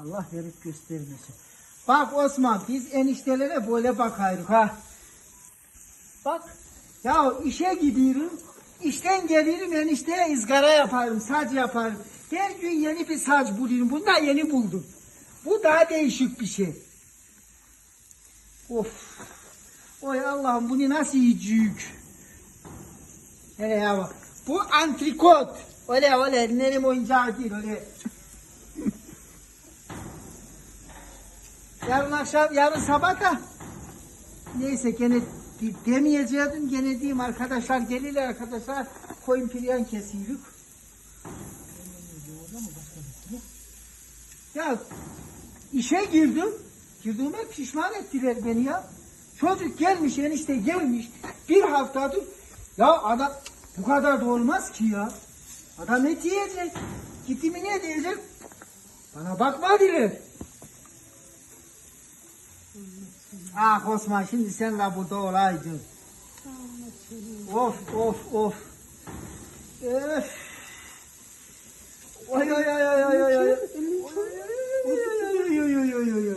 Allah verip göstermesin. Bak Osman biz eniştelere böyle bakarız ha. Bak ya işe gidiyorum. işten gelirim enişteye ızgara yaparım, saç yaparım. Her gün yeni bir saç buluyorum. Bunu da yeni buldum. Bu daha değişik bir şey. Of. Oy Allah'ım bunu nasıl yiyecek? Hele ya bak. Bu antrikot. Öyle öyle nenem oyuncağı değil öyle. Yarın akşam, yarın sabah da neyse gene de- demeyecektim gene diyeyim arkadaşlar gelirler arkadaşlar koyun piryan kesiyoruz. Ya işe girdim. Girdiğime pişman ettiler beni ya. Çocuk gelmiş enişte gelmiş. Bir haftadır. Ya adam bu kadar da olmaz ki ya. Adam et yiyecek. Gitti mi ne diyecek? Bana bakma diler. 啊，我他妈现在拿不多了，已经。我我我，哎，我呀呀呀呀呀呀，我呀呀呀呀呀呀呀。